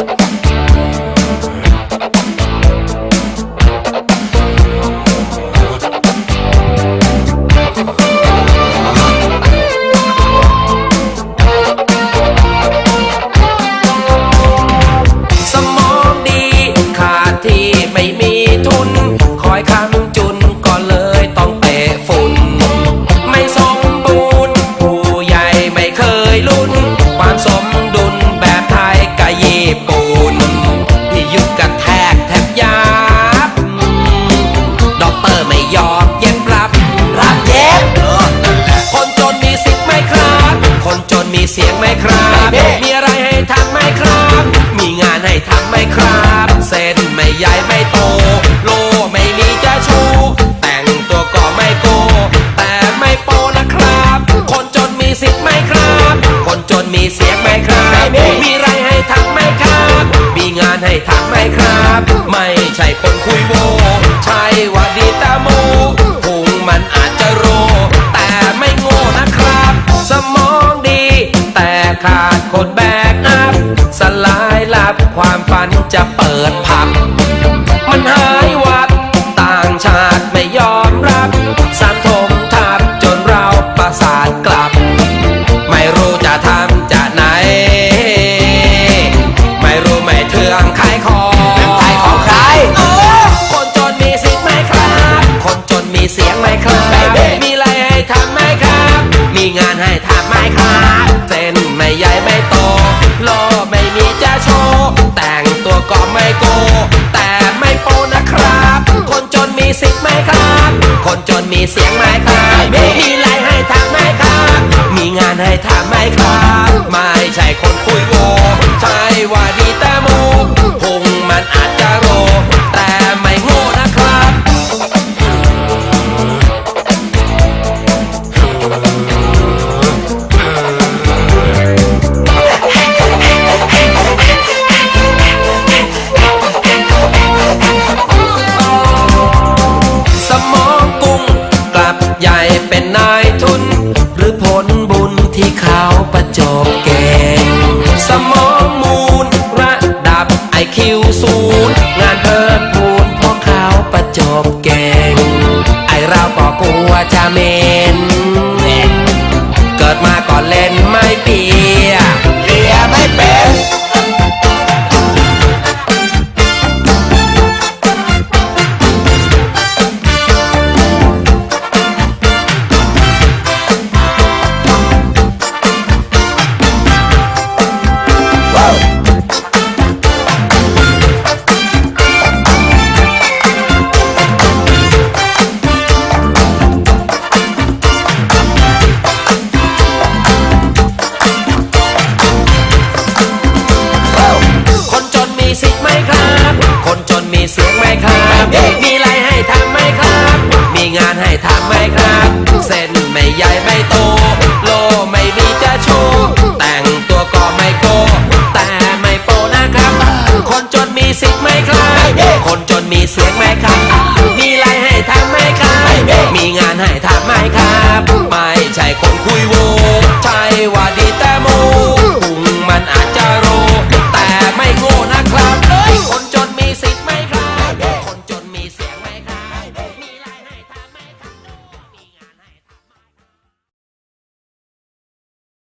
ส ครับ มีไรให้ทำไหมครับ มีงานให้ทำไหมครับ ไม่ใช่คนคุยโวใช่ว่าดีตาโมพุงมันอาจจะโร แต่ไม่โง่นะครับ สมองดี แต่ขาดคนแบ มีงานให้ทำไหมครับเส้นไม่ใหญ่ไม่โต โลไม่มีจะโชว์แต่งตัวก็ไม่โก แต่ไม่โปนะครับ คนจนมีสิทธิ์ไหมครับ คนจนมีเสียงไหมครับมีอะไรให้ทำไหมครับ มีงานให้ทำไหมครับ อบแก ทางไม่ครับ เส้นไม่ใหญ่ไม่โต โลไม่มีจะชู แต่งตัวก็ไม่โก แต่ไม่โปนะครับ คนจนมีสิทธิ์ไหมครับ คนจนมีเสียงไม่ครับ มีไรให้ทำไหมครับ มีงานให้ทำไม่ครับ ไม่ใช่คนคุยโวใช่ว่า